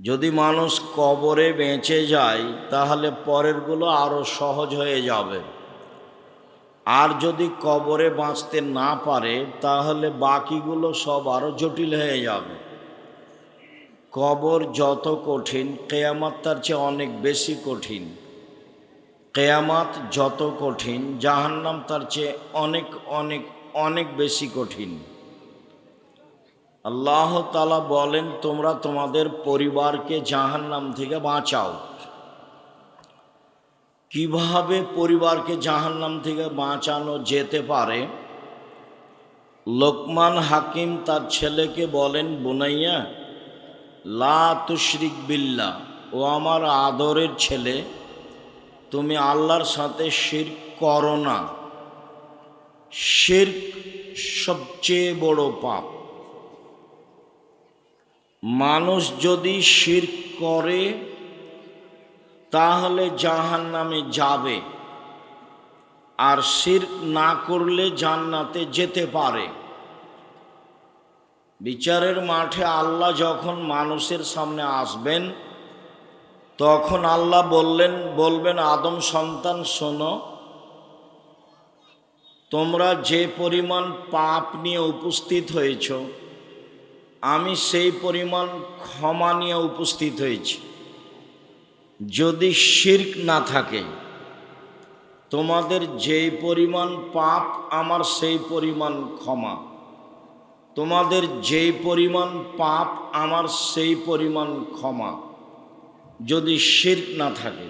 যদি মানুষ কবরে বেঁচে যায়, তাহলে পরেরগুলো আরও সহজ হয়ে যাবে। আর যদি কবরে বাঁচতে না পারে, তাহলে বাকিগুলো সব আরও জটিল হয়ে যাবে। কবর যত কঠিন, কেয়ামাত তার চেয়ে অনেক বেশি কঠিন। কেয়ামাত যত কঠিন, জাহান্নাম তার চেয়ে অনেক অনেক অনেক বেশি কঠিন। আল্লাহ তালা বলেন, তোমরা তোমাদের পরিবারকে জাহান্নাম থেকে বাঁচাও। কীভাবে পরিবারকে জাহান্নাম থেকে বাঁচানো যেতে পারে? লোকমান হাকিম তার ছেলেকে বলেন, বুনাইয়া, লা তুশরিক বিল্লা ও আমার আদরের ছেলে, তুমি আল্লাহর সাথে শির করো না। শির সবচেয়ে বড় পাপ। মানুষ যদি শির করে, তাহলে জাহান নামে যাবে। আর শির না করলে জান্নাতে যেতে পারে। বিচারের মাঠে আল্লাহ যখন মানুষের সামনে আসবেন, তখন আল্লাহ বললেন, বলবেন, আদম সন্তান, শোনো, তোমরা যে পরিমাণ পাপ নিয়ে উপস্থিত হয়েছ আমি সেই পরিমাণ ক্ষমা নিয়ে উপস্থিত হয়েছি। যদি শির্ক না থাকে, তোমাদের যেই পরিমাণ পাপ, আমার সেই পরিমাণ ক্ষমা। তোমাদের যেই পরিমাণ পাপ, আমার সেই পরিমাণ ক্ষমা। যদি শির্ক না থাকে,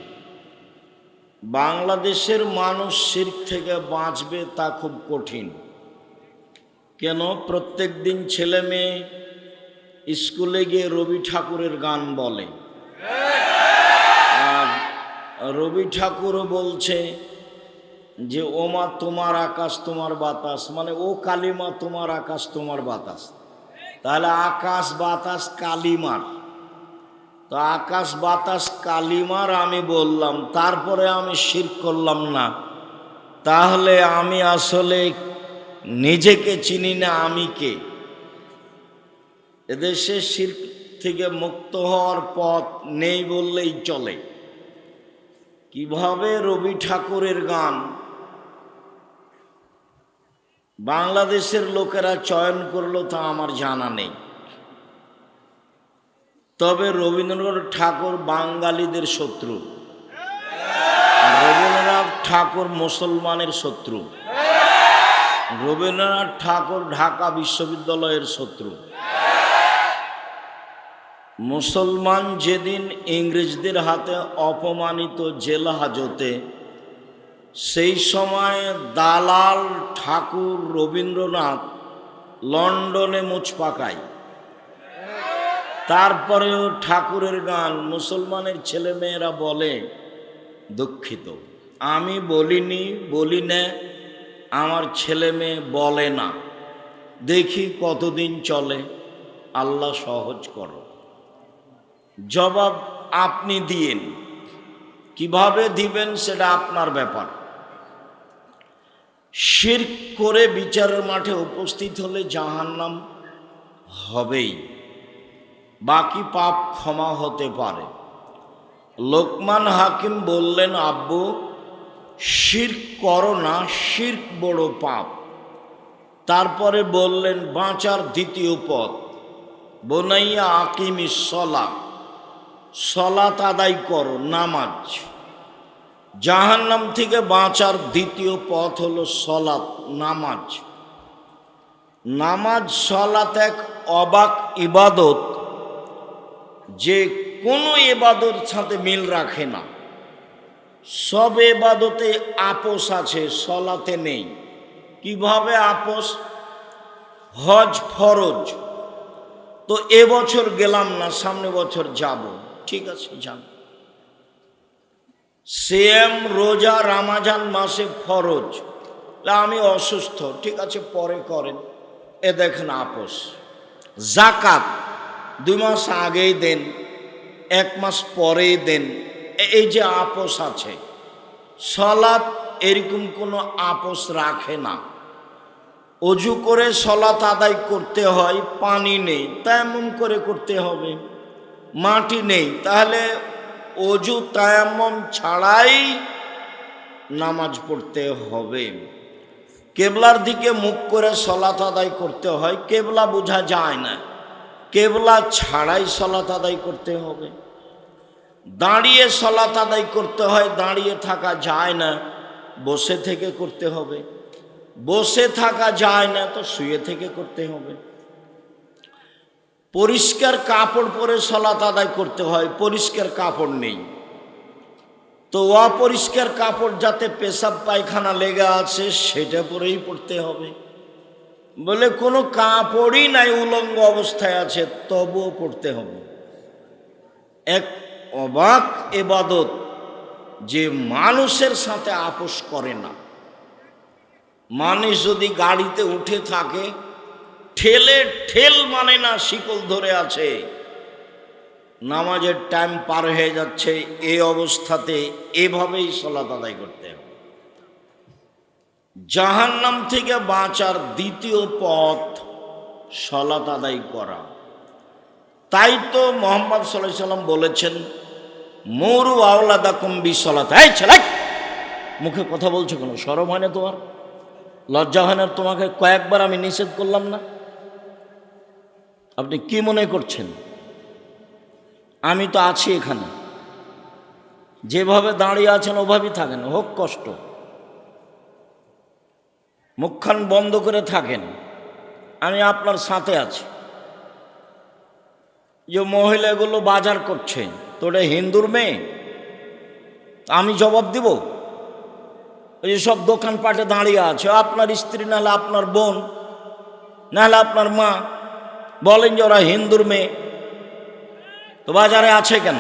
বাংলাদেশের মানুষ শির্ক থেকে বাঁচবে তা খুব কঠিন। কেন? প্রত্যেক দিন ছেলে মেয়ে স্কুলে গিয়ে রবি ঠাকুরের গান বলে। আর রবি ঠাকুরও বলছে যে ও মা তোমার আকাশ তোমার বাতাস। মানে ও কালিমা, তোমার আকাশ তোমার বাতাস। তাহলে আকাশ বাতাস কালিমার। তো আকাশ বাতাস কালিমার আমি বললাম, তারপরে আমি শির করলাম না। তাহলে আমি আসলে নিজেকে চিনি না, আমি কে? এদেশে শির থেকে মুক্ত হওয়ার পথ নেই বললেই চলে। কীভাবে রবি ঠাকুরের গান? বাংলাদেশের লোকেরা চয়ন করল তা আমার জানা নেই। তবে রবীন্দ্রনাথ ঠাকুর বাঙালিদের শত্রু। রবীন্দ্রনাথ ঠাকুর মুসলমানের শত্রু। রবীন্দ্রনাথ ঠাকুর ঢাকা বিশ্ববিদ্যালয়ের শত্রু। মুসলমান যেদিন ইংরেজদের হাতে অপমানিত জেল হাজতে, সেই সময় দালাল ঠাকুর রবীন্দ্রনাথ লন্ডনে মুচ পাকায়। তারপরেও ঠাকুরের গান মুসলমানের ছেলেমেয়েরা বলে, দুঃখিত, আমি বলিনি বলি না আমার ছেলে মেয়ে বলে না। দেখি কতদিন চলে, আল্লাহ সহজ করো। জবাব আপনি দিয়েন। কীভাবে দিবেন সেটা আপনার ব্যাপার। শির করে বিচারের মাঠে উপস্থিত হলে জাহান্নাম হবেই। বাকি পাপ ক্ষমা হতে পারে। লোকমান হাকিম বললেন, আব্বু শির করো না শির বড় পাপ। তারপরে বললেন, বাঁচার দ্বিতীয় পথ। বনাইয়া আকিমি সলা সলাত আদায় করো, নামাজ। জাহান্নাম থেকে বাঁচার দ্বিতীয় পথ হলো সলাত নামাজ। নামাজ সলাত এক অবাক ইবাদত। যে কোনো এবাদত সাথে মিল রাখে না। সব এবাদতে আপোষ আছে, সলাতে নেই। কীভাবে আপোষ? হজ ফরজ। তো এবছর গেলাম না, সামনে বছর যাব। ঠিক আছে যাব সেম রোজা রামাজান মাসে ফরজ। আমি অসুস্থ, ঠিক আছে, পরে করেন। এ দেখেন আপোষ। জাকাত দুই মাস আগেই দেন, এক মাস পরেই দেন। এই যে আপোষ আছে, সলাৎ এরকম কোনো আপোষ রাখে না। অজু করে সলাত আদায় করতে হয়, পানি নেই, তেমন করে করতে হবে। মাটি নেই। তাহলে অজু তায়াম্মম ছাড়াই নামাজ পড়তে হবে। কেবলার দিকে মুখ করে সলাত আদায় করতে হয়। কেবলা বোঝা যায় না। কেবলা ছাড়াই সলাত আদায় করতে হবে। দাঁড়িয়ে সলাত আদায় করতে হয়, দাঁড়িয়ে থাকা যায় না। বসে থেকে করতে হবে। বসে থাকা যায় না, তো শুয়ে থেকে করতে হবে। পরিষ্কার কাপড় পরে সলাত আদায় করতে হয়, পরিষ্কার কাপড় নেই। তো অপরিষ্কার কাপড় যাতে পেশাব পায়খানা লেগে আছে, সেটা পরেই পড়তে হবে। বলে কোনো কাপড়ই নাই উলঙ্গ অবস্থায় আছে, তবুও পড়তে হবে। এক অবাক এবাদত যে মানুষের সাথে আপোষ করে না। মানুষ যদি গাড়িতে উঠে থাকে ঠেলে ঠেল মানে না শিকল ধরে আছে। নামাজের টাইম পার হয়ে যাচ্ছে এই অবস্থাতে এভাবেই সলাত আদায় করতে হবে। জাহান্নাম থেকে বাঁচার দ্বিতীয় পথ সলাত আদায় করা। তাই তো মোহাম্মদ সাল্লাহ সাল্লাম বলেছেন, মরু আওলাদা কম্বি সলাত এই ছেলে, মুখে কথা বলছো কেন? সরম হয় না তোমার? লজ্জা হয় না তোমাকে? কয়েকবার আমি নিষেধ করলাম না? আপনি কি মনে করছেন? আমি তো আছি এখানে। যেভাবে দাঁড়িয়ে আছেন, ওভাবেই থাকেন। হোক কষ্ট। মুখখান বন্ধ করে থাকেন। আমি আপনার সাথে আছি। যে মহিলাগুলো বাজার করছে, তোরে হিন্দুর মেয়ে? আমি জবাব দিব? এই সব দোকানপাটে দাঁড়িয়ে আছে। আপনার স্ত্রী, নাহলে আপনার বোন, নাহলে আপনার মা। বলেন যে ওরা হিন্দুর মেয়ে। তো বাজারে আছে কেন?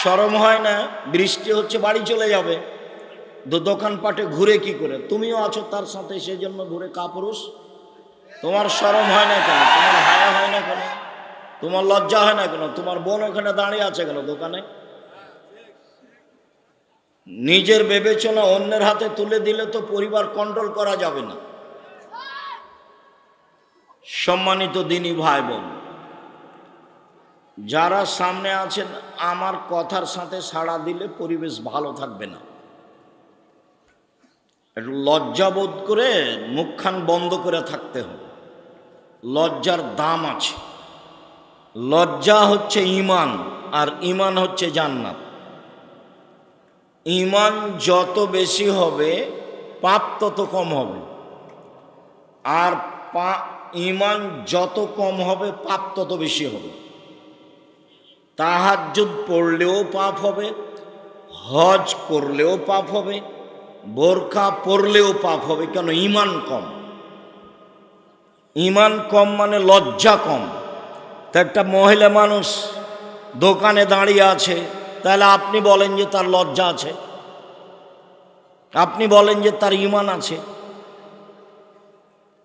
সরম হয় না, বৃষ্টি হচ্ছে, বাড়ি চলে যাবে। দোকানপাটে ঘুরে কি করে? তুমিও আছো তার সাথে সেই জন্য ঘুরে কাপুরুষ তোমার সরম হয় না কেন? তোমার হায়া হয় না কেন? তোমার লজ্জা হয় না কেন? তোমার বোন ওখানে দাঁড়িয়ে আছে কেন দোকানে? নিজের বিবেচনা অন্যের হাতে তুলে দিলে তো পরিবার কন্ট্রোল করা যাবে না। সম্মানিত দিনী ভাই বোন, যারা সামনে আছেন, আমার কথার সাথে সাড়া দিলে পরিবেশ ভালো থাকবে না। একটু লজ্জাবোধ করে মুখখান বন্ধ করে থাকতে হবে। লজ্জার দাম আছে। লজ্জা হচ্ছে ইমান, আর ইমান হচ্ছে জান্নাত। ইমান যত বেশি হবে, পাপ তত কম হবে। আর পা ইমান যত কম হবে, পাপ তত বেশি হবে। তাহার তাহাজ্জুদ পড়লেও পাপ হবে, হজ করলেও পাপ হবে, বোরখা পরলেও পাপ হবে, কেন? ইমান কম। ইমান কম মানে লজ্জা কম। তা একটা মহিলা মানুষ দোকানে দাঁড়িয়ে আছে, তাহলে আপনি বলেন যে তার লজ্জা আছে। আপনি বলেন যে তার ইমান আছে।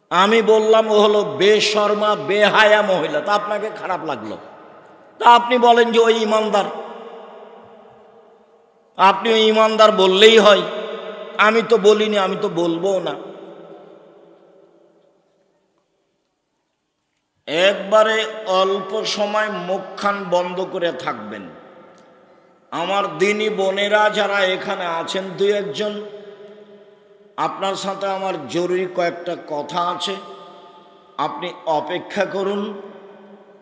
আমি বললাম, ও হলো বেশর্মা, বেহায়া মহিলা। তা আপনাকে খারাপ লাগল। তা আপনি বলেন যে, ওই ইমানদার। আপনি ওই ইমানদার বললেই হয়। আমি তো বলিনি, আমি তো বলব না। একবারে অল্প সময় মুখখান বন্ধ করে থাকবেন। আমার দিনী বোনেরা যারা এখানে আছেন, দুই একজন আপনার সাথে আমার জরুরি কয়েকটা কথা আছে। আপনি অপেক্ষা করুন।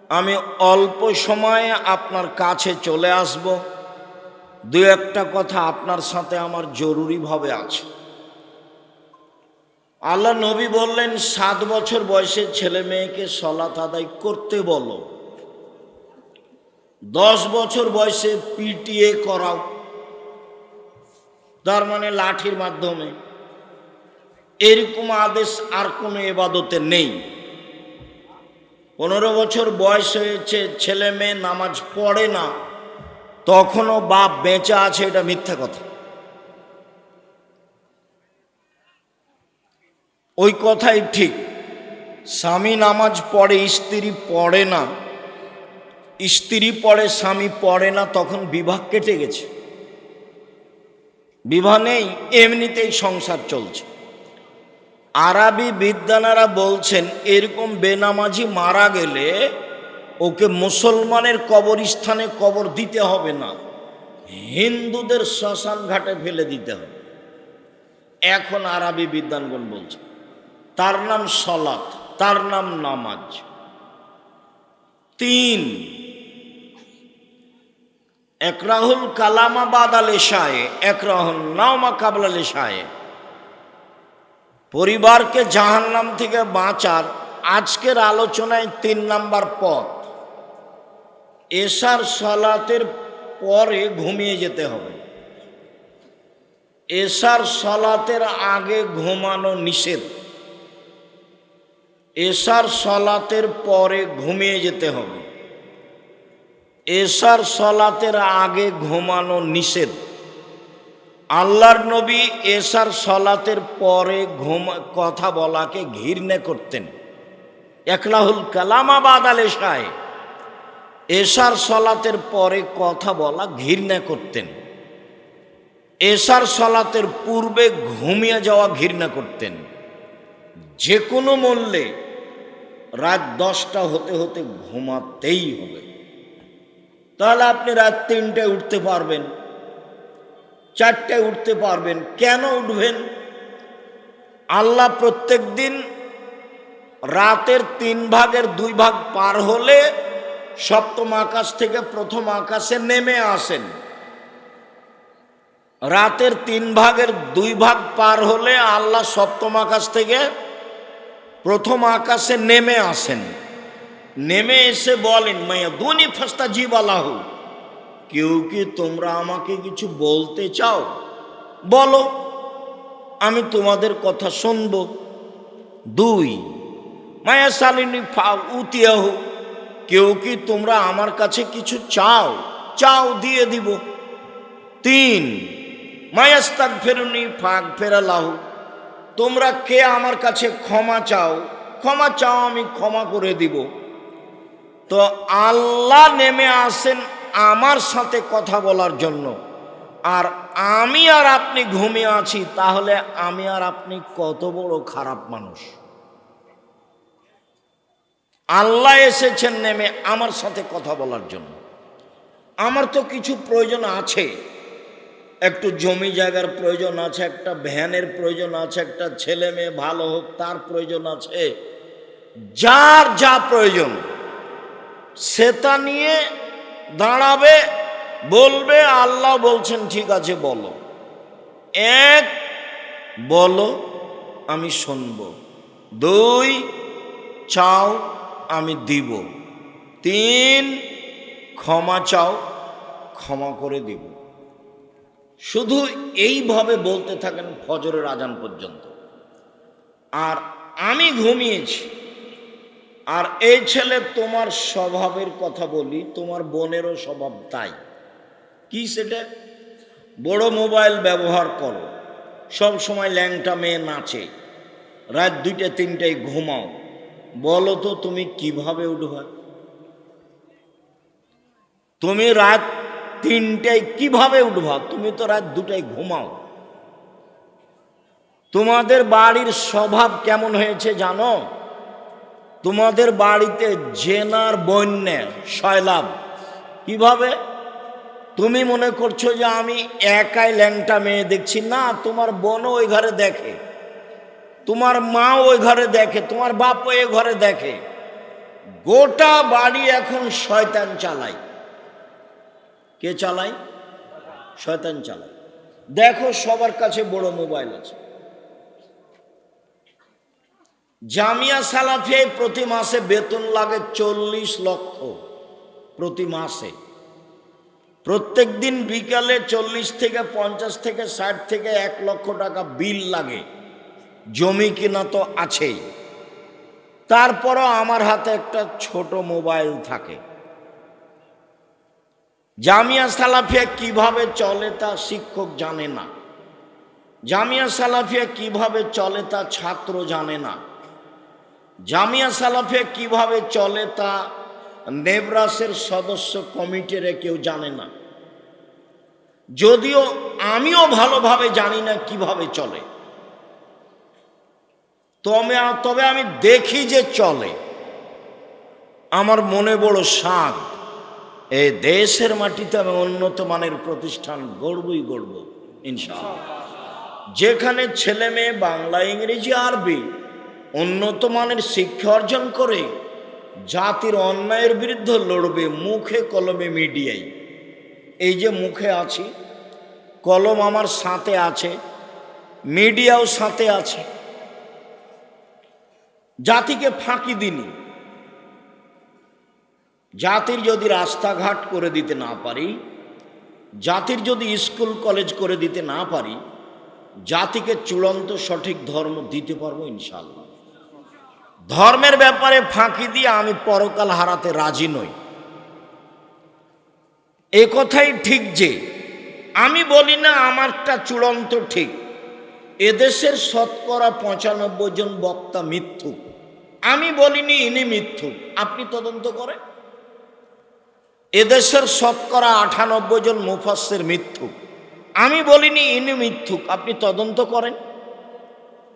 আমি অল্প সময়ে আপনার কাছে চলে আসব। দু একটা কথা আপনার সাথে আমার জরুরিভাবে আছে। আল্লাহ নবী বললেন, সাত বছর বয়সের ছেলে মেয়েকে সলাত আদায় করতে বলো। দশ বছর বয়সে পিটিএ করাও। তার মানে লাঠির মাধ্যমে। এরকম আদেশ আর কোনো এবাদতে নেই। পনেরো বছর বয়স হয়েছে, ছেলে মেয়ে নামাজ পড়ে না, তখনও বাপ বেঁচে আছে, এটা মিথ্যা কথা। ওই কথাই ঠিক। স্বামী নামাজ পড়ে, স্ত্রী পড়ে না, স্ত্রী পড়ে, স্বামী পড়ে না, তখন বিবাহ কেটে গেছে। বিবাহ নেই, এমনিতেই সংসার চলছে। আরবি বিদ্যানারা বলছেন, এরকম বেনামাজি মারা গেলে ওকে মুসলমানের কবরস্থানে কবর দিতে হবে না। হিন্দুদের শ্মশান ঘাটে ফেলে দিতে হবে। এখন আরবি বিদ্যানগণ বলছে, তার নাম সলাত, তার নাম নামাজ। তিন, একরাহুল কালামা বাদাল এশায়ে, একরাহুল নাওমা কাবলাল এশায়ে। পরিবারকে জাহান্নাম থেকে বাঁচার আজকের আলোচনায় তিন নাম্বার পথ। এশার সলাতের পরে ঘুমিয়ে যেতে হবে। এশার সলাতের আগে ঘুমানো নিষেধ। এশার সলাতের পরে ঘুমিয়ে যেতে হবে। এশার সলাতের আগে ঘুমানো নিষেধ। আল্লাহর নবী এসার সলাতের পরে ঘুম, কথা বলাকে ঘৃণা করতেন। একলাহুল কালামাবাদ আল এশায় এশার সলাতের পরে কথা বলা ঘৃণা করতেন। এসার সলাতের পূর্বে ঘুমিয়ে যাওয়া ঘৃণা করতেন। যে কোনো মূল্যে রাত দশটা হতে হতে ঘুমাতেই হবে। তাহলে আপনি রাত তিনটায় উঠতে পারবেন। চারটায় উঠতে পারবেন। কেন উঠবেন? আল্লাহ প্রত্যেক দিন রাতের তিন ভাগের দুই ভাগ পার হলে সপ্তম আকাশ থেকে প্রথম আকাশে নেমে আসেন। রাতের তিন ভাগের দুই ভাগ পার হলে আল্লাহ সপ্তম আকাশ থেকে প্রথম আকাশে নেমে আসেন। নেমে এসে বলেন মাইয়া দুনি ফাস্তা জীব আল্লাহ কেউ কি তোমরা আমাকে কিছু বলতে চাও? বলো, আমি তোমাদের কথা শুনব। দুই, মায়া শালিনী উতিয়াহ, কেউ কি তোমরা আমার কাছে কিছু চাও? চাও, দিয়ে দিব। তিন মায়াস্তাক ফেরুনি ফাঁক ফেরালাহ, তোমরা কে আমার কাছে ক্ষমা চাও? ক্ষমা চাও, আমি ক্ষমা করে দিব। তো আল্লাহ নেমে আসেন আমার সাথে কথা বলার জন্য। আর আমি আর আপনি ঘুমিয়ে আছি, তাহলে আমি আর আপনি কত বড় খারাপ মানুষ। আল্লাহ এসেছেন নেমে আমার সাথে কথা বলার জন্য। আমার তো কিছু প্রয়োজন আছে। একটু জমি জায়গার প্রয়োজন আছে, একটা ভ্যানের প্রয়োজন আছে, একটা ছেলে মেয়ে ভালো হোক, তার প্রয়োজন আছে। যার যা প্রয়োজন সেটা নিয়ে দাঁড়াবে, বলবে, আল্লাহ বলছেন, ঠিক আছে, বলো। এক, বলো, আমি শুনব। দুই, চাও, আমি দিব। তিন, ক্ষমা চাও, ক্ষমা করে দিব। শুধু এইভাবে বলতে থাকেন ফজরের আজান পর্যন্ত। আর আমি ঘুমিয়েছি। আর এই ছেলে তোমার স্বভাবের কথা বলি, তোমার বোনেরও স্বভাব তাই। কি সেটা? বড় মোবাইল ব্যবহার করো। সব সময় ল্যাংটা মেয়ে নাচে। রাত দুইটা, তিনটায় ঘুমাও। বলো তো তুমি কীভাবে উঠবা? তুমি রাত তিনটায় কীভাবে উঠবা? তুমি তো রাত দুটায় ঘুমাও। তোমাদের বাড়ির স্বভাব কেমন হয়েছে জানো? তোমাদের বাড়িতে জেনার বন্যা শয়লাভ কীভাবে? তুমি মনে করছ যে আমি একাই ল্যাংটা মেয়ে দেখছি? না, তোমার বোনও ওই ঘরে দেখে, তোমার মা ওই ঘরে দেখে, তোমার বাপ ওই ঘরে দেখে। গোটা বাড়ি এখন শয়তান চালায়। কে চালায়? শয়তান চালায়। দেখো সবার কাছে বড় মোবাইল আছে। জামিয়া সালাফিয়ায় প্রতি মাসে বেতন লাগে চল্লিশ লক্ষ প্রতি মাসে। প্রত্যেক দিন বিকালে চল্লিশ থেকে পঞ্চাশ থেকে ষাট থেকে এক লক্ষ টাকা বিল লাগে। জমি কিনা তো আছেই। তারপরও আমার হাতে একটা ছোট মোবাইল থাকে। জামিয়া সালাফিয়া কীভাবে চলে তা শিক্ষক জানে না। জামিয়া সালাফিয়া কীভাবে চলে তা ছাত্র জানে না। জামিয়া সালাফে কীভাবে চলে তা নেবরাসের সদস্য কমিটির কেউ জানে না। যদিও আমিও ভালোভাবে জানি না কীভাবে চলে। তবে তবে আমি দেখি যে চলে। আমার মনে বড় স্বাদ। এ দেশের মাটিতে আমি উন্নত মানের প্রতিষ্ঠান গড়বই গড়ব, ইনশাআল্লাহ। যেখানে ছেলে মেয়ে বাংলা, ইংরেজি, আরবি উন্নত মানের শিক্ষা অর্জন করে জাতির অন্যায়ের বিরুদ্ধে লড়বে মুখে কলমে মিডিয়ায়। এই যে মুখে আছি, কলম আমার সাথে আছে, মিডিয়াও সাথে আছে। জাতিকে ফাঁকি দিনি জাতির যদি রাস্তাঘাট করে দিতে না পারি, জাতির যদি স্কুল, কলেজ করে দিতে না পারি, জাতিকে চূড়ান্ত সঠিক ধর্ম দিতে পারব ইনশাল্লাহ ধর্মের ব্যাপারে ফাঁকি দিয়ে আমি পরকাল হারাতে রাজি নই। এ কথাই ঠিক যে, আমি বলি না আমারটা চূড়ান্ত ঠিক। এদেশের শতকরা পঁচানব্বই জন বক্তা মিথ্যুক। আমি বলিনি ইনি মিথ্যুক। আপনি তদন্ত করেন। এদেশের শতকরা আটানব্বই জন মুফাসের মিথ্যুক। আমি বলিনি ইনি মিথ্যুক। আপনি তদন্ত করেন।